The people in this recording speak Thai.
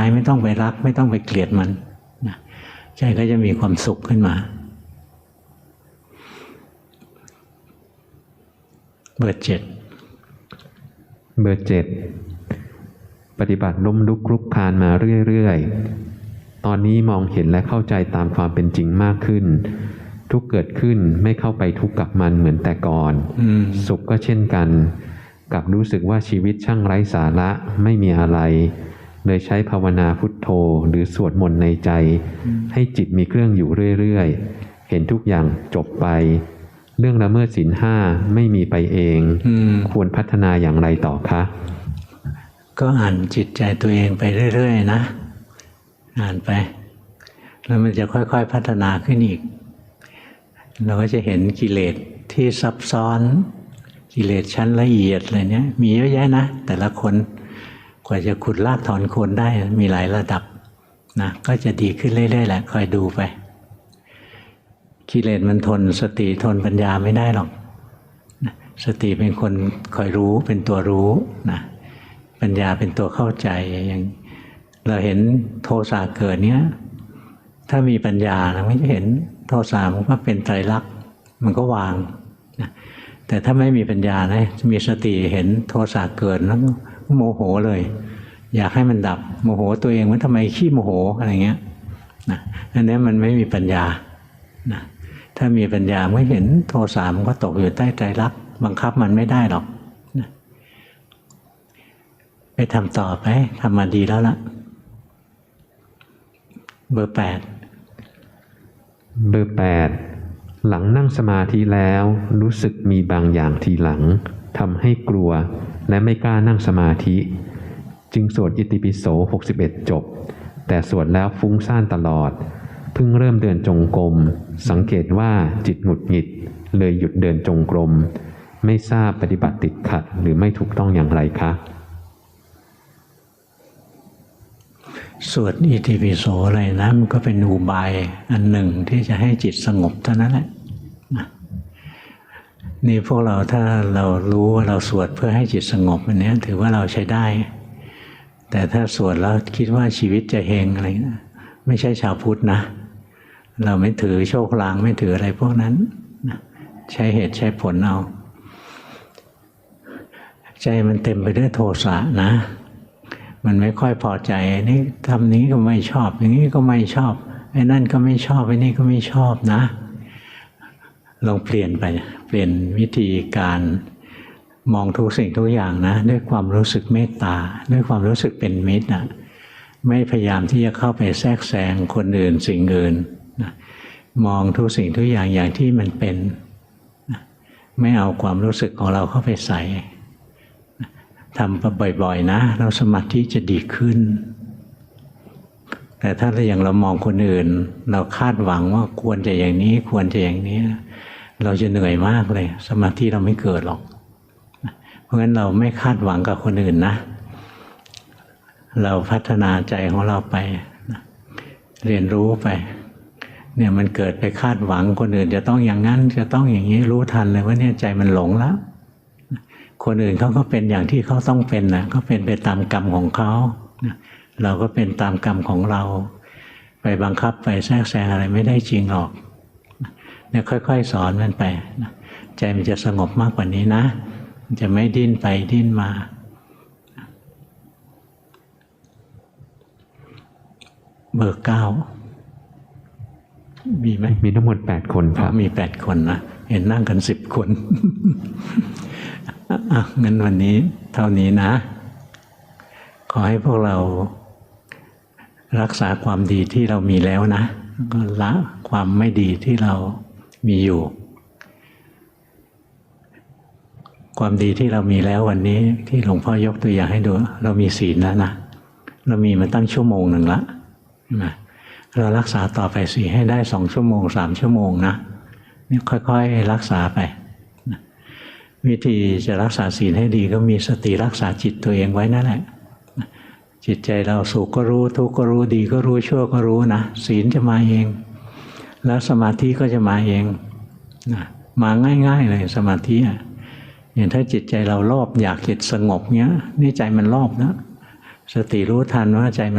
ายไม่ต้องไปรัก ไม่ต้องไปเกลียดมันนะใจก็จะมีความสุขขึ้นมาเบอร์เจ็ดเบอร์เจ็ดปฏิบัติล้มลุกคลุกคลานมาเรื่อยๆ ตอนนี้มองเห็นและเข้าใจตามความเป็นจริงมากขึ้น ทุกเกิดขึ้นไม่เข้าไปทุกข์กับมันเหมือนแต่ก่อนอืมสุขก็เช่นกันกลับรู้สึกว่าชีวิตช่างไร้สาระไม่มีอะไร เลยใช้ภาวนาพุทโธหรือสวดมนต์ในใจ ให้จิตมีเครื่องอยู่เรื่อยๆ เห็นทุกอย่างจบไป เรื่องละเมิดศีลห้าไม่มีไปเองอืมควรพัฒนาอย่างไรต่อคะ ก็อ่านจิตใจตัวเองไปเรื่อยๆ นะ อ่านไป แล้วมันจะค่อยๆ พัฒนาขึ้นอีก เราก็จะเห็นกิเลสที่ซับซ้อน กิเลสชั้นละเอียดอะไรเนี้ยมีเยอะแยะนะแต่ละคนก ว่าจะขุดลากถอนโคนได้มีหลายระดับนะก็จะดีขึ้นเรื่อยๆแหละคอยดูไปกิเลสมันทนสติทนปัญญาไม่ได้หรอกนะสติเป็นคนคอยรู้เป็นตัวรู้นะปัญญาเป็นตัวเข้าใจอย่างเราเห็นโทสะเกิดเนี้ยถ้ามีปัญญาเราไม่จะเห็นโทสะมันก็เป็นไตรลักษณ์มันก็วางนะแต่ถ้าไม่มีปัญญานะมีสติเห็นโทสะเกิดแล้ว โมโหเลย อยากให้มันดับโมโหตัวเองว่าทำไมขี้โมโหอะไรเงี้ยนะอันนี้มันไม่มีปัญญานะถ้ามีปัญญาไม่เห็นโทสะมันก็ตกอยู่ใต้ไตรลัก บังคับมันไม่ได้หรอกนะไปทำต่อไปทำมาดีแล้วละเบอร์แปดเบอร์แปดหลังนั่งสมาธิแล้วรู้สึกมีบางอย่างทีหลัง ทำให้กลัวและไม่กล้านั่งสมาธิ จึงสวดอิติปิโส 61 จบ แต่สวดแล้วฟุ้งซ่านตลอด เพิ่งเริ่มเดินจงกรม สังเกตว่าจิตหงุดหงิด เลยหยุดเดินจงกรม ไม่ทราบปฏิบัติติดขัดหรือไม่ถูกต้องอย่างไรคะ สวดอิติปิโสอะไรนะมันก็เป็นอุบายอันหนึ่งที่จะให้จิตสงบเท่านั้นแหละ นี่พวกเราถ้าเรารู้ว่าเราสวดเพื่อให้จิตสงบอันนี้ถือว่าเราใช้ได้ แต่ถ้าสวดแล้วคิดว่าชีวิตจะเฮงอะไรนะไม่ใช่ชาวพุทธนะ เราไม่ถือโชคลางไม่ถืออะไรพวกนั้นนะใช้เหตุใช้ผลเอา ใจมันเต็มไปด้วยโทสะนะ มันไม่ค่อยพอใจนนี้ทำนี้ก็ไม่ชอบ อย่างนี้ก็ไม่ชอบไอ้นั่นก็ไม่ชอบไอ้นี่ก็ไม่ชอบนะ ลองเปลี่ยนไปเปลี่ยนวิธีการมองทุกสิ่งทุกอย่างนะ ด้วยความรู้สึกเมตตา ด้วยความรู้สึกเป็นมิตรนะไม่พยายามที่จะเข้าไปแทรกแซงคนอื่นสิ่งอื่นนะมองทุกสิ่งทุกอย่างอย่างที่มันเป็นนะไม่เอาความรู้สึกของเราเข้าไปใส่ทำไปบ่อยๆนะ เราสมาธิจะดีขึ้น แต่ถ้าเราอย่างเรามองคนอื่น เราคาดหวังว่าควรจะอย่างนี้ควรจะอย่างนี้ เราจะเหนื่อยมากเลย สมาธิเราไม่เกิดหรอก เพราะฉะนั้นเราไม่คาดหวังกับคนอื่นนะ เราพัฒนาใจของเราไป เรียนรู้ไป เนี่ยมันเกิดไปคาดหวังคนอื่น จะต้องอย่างนั้นจะต้องอย่างนี้รู้ทันเลยว่าเนี่ยใจมันหลงแล้วคนอื่นเขาก็เป็นอย่างที่เขาต้องเป็นนะก็เป็นไปตามกรรมของเขาเราก็เป็นตามกรรมของเรา ไปบังคับไปแทรกแซงอะไรไม่ได้จริงหรอก เนี่ยค่อยๆ สอนมันไปนะใจมันจะสงบมากกว่านี้นะ มันจะไม่ดิ้นไปดิ้นมา เบอร์เก้ามีไหมมีทั้งหมด8คนคอ๋อรับมีแปดคนนะเห็นนั่งกันสิบคนอะงั้นวันนี้เท่านี้นะ ขอให้พวกเรารักษาความดีที่เรามีแล้วนะก็ละความไม่ดีที่เรา มีอยู่ ความดีที่เรามีแล้ววันนี้ที่หลวงพ่อยกตัวอย่างให้ดู เรามีศีลแล้วนะเรามีมาตั้งชั่วโมงหนึ่งละเรารักษาต่อไปสีให้ได้สองชั่วโมงสามชั่วโมงนะนี่ค่อยๆรักษาไป วิธีจะรักษาศีลให้ดีก็มีสติรักษาจิตตัวเองไว้นั่นแหละนะจิตใจเราสุขก็รู้ทุกข์ก็รู้ดีก็รู้ชั่วก็รู้นะศีลจะมาเอง แล้วสมาธิก็จะมาเองนะมาง่ายๆเลยสมาธิอะอย่างถ้าจิตใจเรารอบอยากจิตสงบเงี้ย นี่ใจมันรอบนะ สติรู้ทันว่าใจมัน